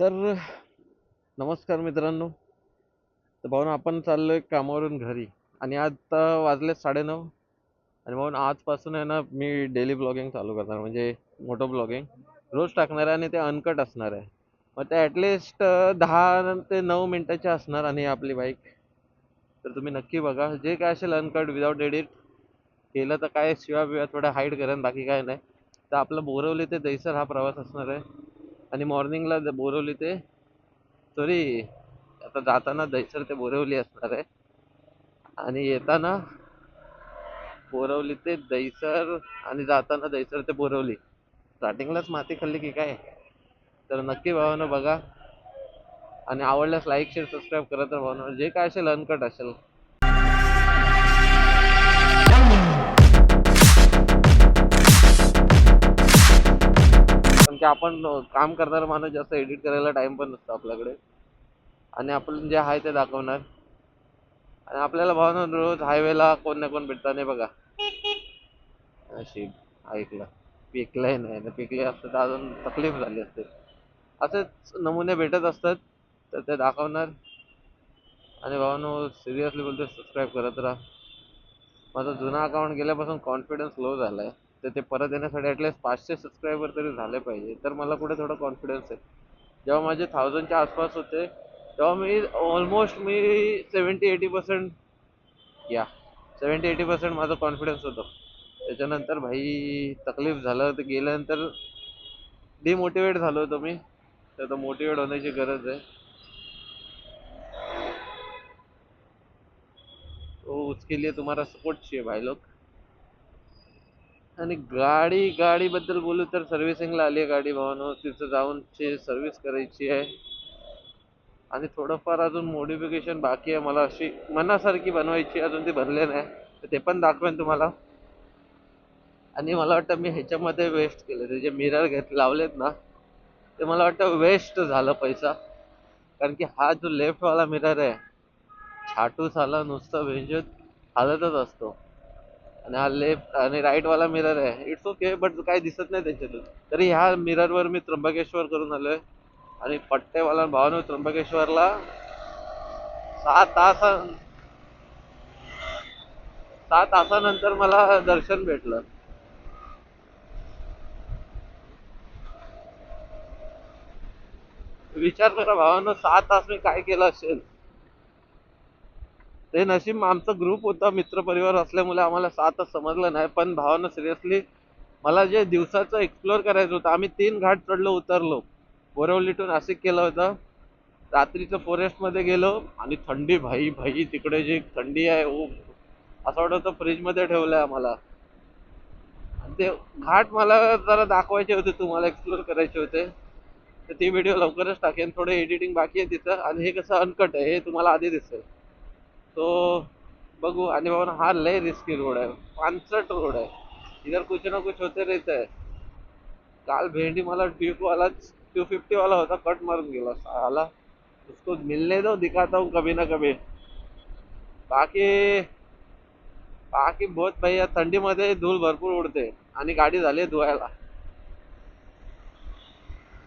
तर नमस्कार मित्रांनो. तर भाऊन आपण चाललो आहे कामावरून घरी. आणि आता वाजले साडेनऊ. आणि भाऊन आजपासून आहे ना मी डेली ब्लॉगिंग चालू करणार. म्हणजे मोठं ब्लॉगिंग रोज टाकणार आहे आणि ते अनकट असणार आहे. मग ते ॲटलिस्ट दहा ते नऊ मिनटाचे असणार आणि आपली बाईक तर तुम्ही नक्की बघा. जे काय असेल अनकट विदाऊट एडिट केलं तर काय शिवा बिवा थोडं हाईड करेन बाकी काय नाही. तर आपलं बोरवली ते दहिसर हा प्रवास असणार आहे. आणि मॉर्निंगला बोरवली ते सॉरी आता जाताना दहिसर ते बोरवली असणार आहे. आणि येताना बोरवली ते दहिसर आणि जाताना दहिसर ते बोरवली. स्टार्टिंगलाच माती खाल्ली की काय? तर नक्की भावानं बघा. आणि आवडल्यास लाईक शेअर सबस्क्राईब करत राहा भावानं. जे काय असेल अनकट असेल. की आपण काम करणारा माणूस जास्त एडिट करायला टाइम पण नसतो आपल्याकडे. आणि आपण जे आहे ते दाखवणार. आणि आपल्याला भावना रोज हायवेला कोण ना कोण भेटता नाही बघा. अशी ऐकलं. पिकलंय नाही ना पिकले असतं तर अजून तकलीफ झाली असते. असेच नमुने भेटत असतात तर ते दाखवणार. आणि भावानो सिरियसली बोलतो सबस्क्राईब करत राहा. माझा जुना अकाउंट गेल्यापासून कॉन्फिडन्स लो झाला आहे तर ते परत येण्यासाठी ॲटलिस्ट पाचशे सबस्क्रायबर तरी झाले पाहिजे. तर मला कुठे थोडं कॉन्फिडन्स आहे. जेव्हा माझे थाउजंडच्या आसपास होते तेव्हा मी ऑलमोस्ट मी सेवन्टी एटी पर्सेंट या सेवन्टी एटी पर्सेंट माझं कॉन्फिडन्स होतो. त्याच्यानंतर भाई तकलीफ झालं तर गेल्यानंतर डिमोटिवेट झालो होतो मी. तर तो मोटिवेट होण्याची गरज आहे. तो उसके लिए तुम्हाला सपोर्ट चाहिए भाई लोग. आणि गाडी गाडीबद्दल बोलू तर सर्व्हिसिंगला आली आहे गाडी भावानो. तिथं जाऊन ची सर्व्हिस करायची आहे. आणि थोडंफार अजून मॉडिफिकेशन बाकी आहे मला अशी मनासारखी बनवायची अजून ती बनले नाही. तर ते पण दाखवेन तुम्हाला. आणि मला वाटतं मी ह्याच्यामध्ये वेस्ट केलं. ते जे मिरर घेत लावलेत ना ते मला वाटतं वेस्ट झालं पैसा. कारण की हा जो लेफ्टवाला मिरर आहे छाटूस आला नुसतं भेंजत हालतच असतो. आणि हा लेफ्ट आणि राईट वाला मिरर आहे. इट्स ओके बट काही दिसत नाही त्याच्यातून. तरी ह्या मिररवर मी त्र्यंबकेश्वर करून आलोय. आणि पट्टेवाला भावानो त्र्यंबकेश्वरला सहा तास सहा तासानंतर मला दर्शन भेटलं. विचार करा भावानं सहा तास मी काय केलं असेल? ते नशीब आमचा ग्रुप होता मित्रपरिवार असल्यामुळे आम्हाला सहा समजलं नाही. पण भावानं सिरियसली मला जे दिवसाचं एक्सप्लोअर करायचं होतं आम्ही तीन घाट चढलो उतरलो. बोरवलीतून नाशिक केलं होतं. रात्रीचं फॉरेस्टमध्ये गेलो आणि थंडी भाई भाई तिकडे जी थंडी आहे ओ असं वाटत होतं फ्रीजमध्ये ठेवलं आहे आम्हाला. आणि ते घाट मला जरा दाखवायचे होते तुम्हाला एक्सप्लोअर करायचे होते. तर ती व्हिडिओ लवकरच टाकेन थोडं एडिटिंग बाकी आहे तिथं. आणि हे कसं अनकट आहे हे तुम्हाला आधी दिसेल. तो बघू आणि बाबा हा लय रिस्की रोड आहे. पानसट रोड आहे. इधर कुछ ना कुछ होते रहता है. काल भेंडी मला ट्यूब वाला टू फिफ्टी वाला होता कट मारून गेला. साला उसको मिलने दो दिखाता हूँ कभी ना कभी. बाकी बाकी बहुत भैया थंडीमध्ये धूळ भरपूर उडते. आणि गाडी झाली धुवायला.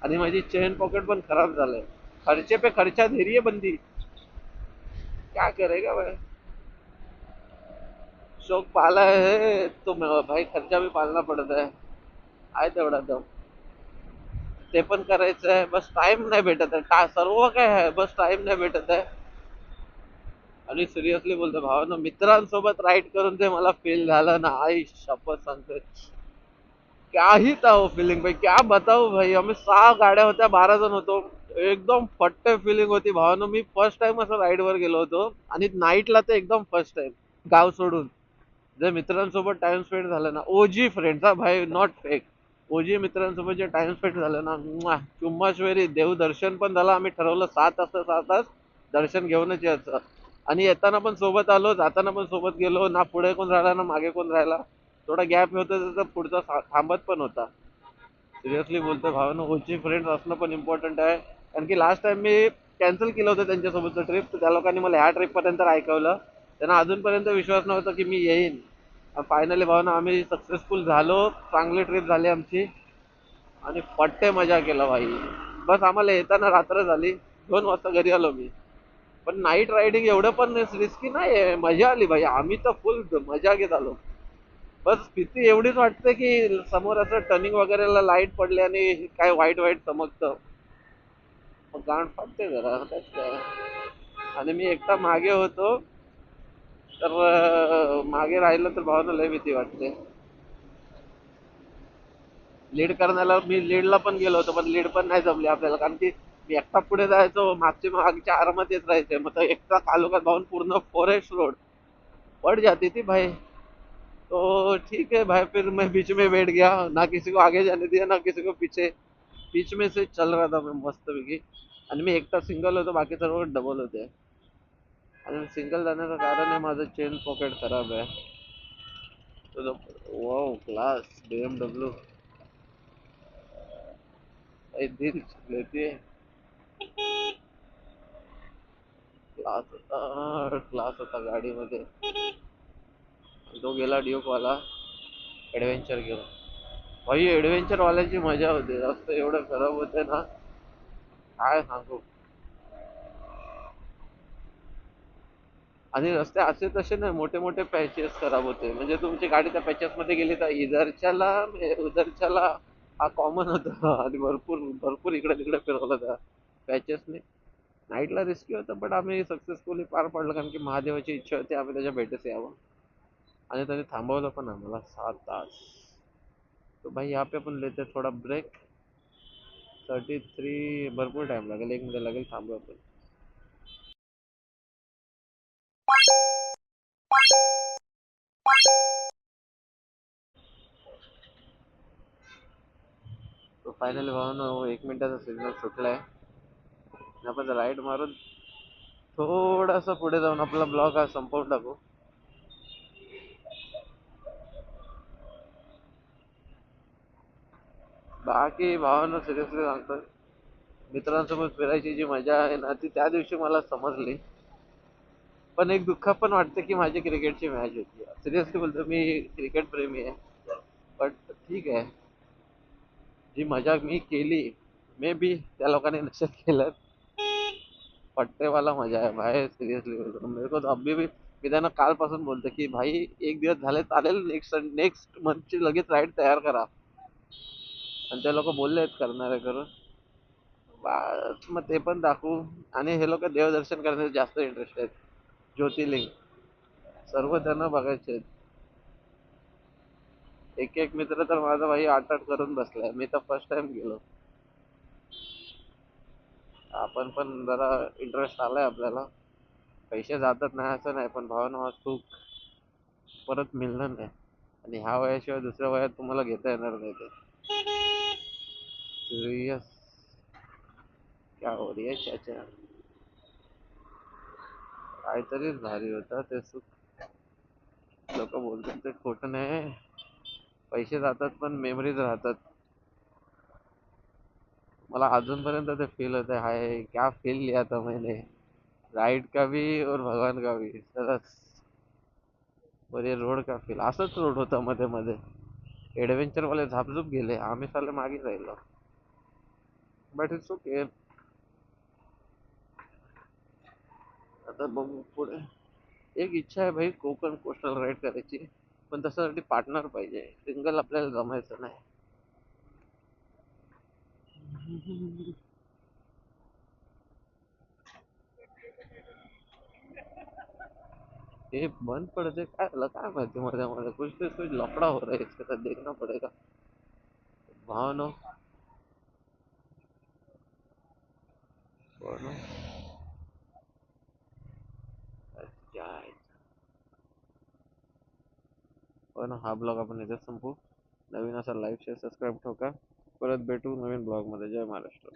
आणि माझी चेन पॉकेट पण खराब झालंय. खर्चे पे खर्चा धीरिये बंदी. क्या करेगा भाई? शौक पाला है तो भाई खर्चा भी पालना पड़ता है। आहे तेवढा दम। ते पण करायचं आहे बस टाइम नाही भेटत आहे का सर्व हो काय आहे बस टाइम नाही भेटत आहे आणि सिरियसली बोलतो भावानं मित्रांसोबत राईड करून ते मला फील झालं ना आई शपथ सांगतोय क्या ही था वो भाई क्या बताऊ भाई? आम्ही सहा गाड्या होत्या बारा जण होतो. एकदम फट्टे फिलिंग होती भावानं. मी फर्स्ट टाइम असं राईडवर वर गेलो होतो आणि नाईटला तर एकदम फर्स्ट टाइम गाव सोडून. जे मित्रांसोबत टाइम स्पेंड झालं ना ओजी फ्रेंड्स हा भाई नॉट फेक ओजी मित्रांसोबत जे टाइम स्पेंड झालं ना चुम्माश्वरी देवदर्शन पण झालं. आम्ही ठरवलं सात तास सात तास दर्शन घेऊनच यायचं. आणि येताना पण सोबत आलो जाताना पण सोबत गेलो. ना पुढे कोण राहिला ना मागे कोण राहिला. थोडा गॅप होता त्याचा पुढचा थांबत पण होता. सिरियसली बोलतो भावानं ओजी फ्रेंड्स असणं पण इम्पॉर्टंट आहे. कारण की लास्ट टाइम मी कॅन्सल केलं होतं त्यांच्यासोबतचं ट्रिप तर त्या लोकांनी मला ह्या ट्रिपपर्यंत ऐकवलं. त्यांना अजूनपर्यंत विश्वास नव्हता की मी येईन. फायनली भावना आम्ही सक्सेसफुल झालो. चांगली ट्रिप झाली आमची. आणि पट्टे मजा केला भाई. बस आम्हाला येताना रात्र झाली. दोन वाजता घरी आलो मी. पण नाईट रायडिंग एवढं पण रिस्की नाही आहे मजा आली भाई. आम्ही तर फुल मजा घेत आलो. बस भीती एवढीच वाटते की समोर असं टर्निंग वगैरेला लाइट पडले आणि काय वाईट वाईट चमकतं. गाण फाटते जरा. काय आणि मी एकटा मागे होतो. तर मागे राहिलं तर भावानं लय भीती वाटते. लीड करण्याला मी लीडला पण गेलो होतो पण लीड पण नाही जमली आपल्याला. कारण की मी एकटा पुढे जायचो मागचे मागच्या आरामात येत राहायचे. मग एकटा कालोखात भाऊन पूर्ण फॉरेस्ट रोड पड़ जाती थी भाई तो ठीक है भाई फिर मैं बीच में बैठ गया. ना किसी को आगे जाने दिया ना किसी को पीछे. बीच में से चल रहा था मैं मस्त पैकी। आणि मी एकटा सिंगल होतो बाकी सर्व डबल होते। आणि सिंगल जाण्याचं कारण आहे माझं चेन पॉकेट खराब आहे wow class B M W दिल लेती है। क्लास होता क्लास होता गाडीमध्ये तो गेला ड्यूक वाला ॲडव्हेंचर घेऊन। भाई ॲडव्हेंचर वाल्याची मजा होते. रस्ते एवढं खराब होते ना. काय सांगू? आणि रस्ते असे तसे नाही मोठे मोठे पॅचेस खराब होते. म्हणजे तुमची गाडी त्या पॅचेस मध्ये गेली तर इधरच्याला उधरच्याला हा कॉमन होता. आणि भरपूर भरपूर इकडे तिकडे फिरवलं त्या पॅचेसने नाईटला रिस्की होतं पण आम्ही सक्सेसफुली पार पाडलं. कारण की महादेवाची इच्छा होती आम्ही त्याच्या भेटीस यावं. आणि त्याने थांबवलं पण आम्हाला सात तास. तो भाई यहाँ पे अपन लेते हैं थोड़ा ब्रेक थर्टी थ्री भरपूर टाइम लागेल एक मिनिट लागेल थांबू आपण. तो फायनली भावानं हो, एक मिनिटाचा सिग्नल सुटलाय. आपण राईट मारून थोडासा पुढे जाऊन आपला ब्लॉग हा संपवून टाकू. बाकी भावानं सिरियसली सांगतो मित्रांसोबत फिरायची जी मजा आहे ना ती त्या दिवशी मला समजली. पण एक दुःख पण वाटतं की माझी क्रिकेटची मॅच होती. सिरियसली बोलतो मी क्रिकेट प्रेमी आहे. बट ठीक आहे. जी मजा मी केली मे बी त्या लोकांनी नशेत केलं. पट्टेवाला मजा आहे भाई सिरियसली बोलतो. मेरे को तो अभी भी मी त्यांना कालपासून बोलतो की भाई एक दिवस झाले चालेल नेक्स्ट नेक्स्ट मंथची लगेच राईड तयार करा. आणि ते लोक बोलले आहेत करणार आहे करून. बस मग ते पण दाखवू. आणि हे लोक देवदर्शन करण्यात जास्त इंटरेस्ट आहेत. ज्योतिर्लिंग. सर्व त्यांना बघायचे आहेत. एक एक मित्र तर माझा भाई आठ आठ करून बसलाय. मी तर फर्स्ट टाइम गेलो. आपण पण जरा इंटरेस्ट आलाय आपल्याला. पैसे जातात नाही असं नाही पण भावना सुख परत मिळणार नाही. आणि ह्या वयाशिवाय दुसऱ्या वयात तुम्हाला घेता येणार नाही ते. सिरियस क्या हो रही है चाचा काहीतरीच भारी होता ते सुख लोक बोलतात ते खोट नाही पैसे जातात पण मेमरीज राहतात मला अजूनपर्यंत ते फील होत हाय क्या फील लिया था मैंने राइड का भी और भगवान का भी सरस और ये रोड का फील असंच रोड होता मध्ये मध्ये एडवेंचर वाले झापझूप गेले आम्ही साले मागे राहिलो बट इट्स ओके आता बघू पुढे. एक इच्छा आहे भाई कोकण कोस्टल राईड करायची. पण त्याच्यासाठी पार्टनर पाहिजे. सिंगल आपल्याला जमायचं नाही. ये बंद पड़ते काय झालं? काय माहिती? मध्ये मध्ये कुछ कुछ लफड़ा हो रहा है इसके साथ देखना पड़ेगा. भावना भावनो. पण हा ब्लॉग आपण इथेच संपू नवीन असा लाईक शेअर सबस्क्राईब ठोका परत भेटू नवीन ब्लॉगमध्ये. जय महाराष्ट्र.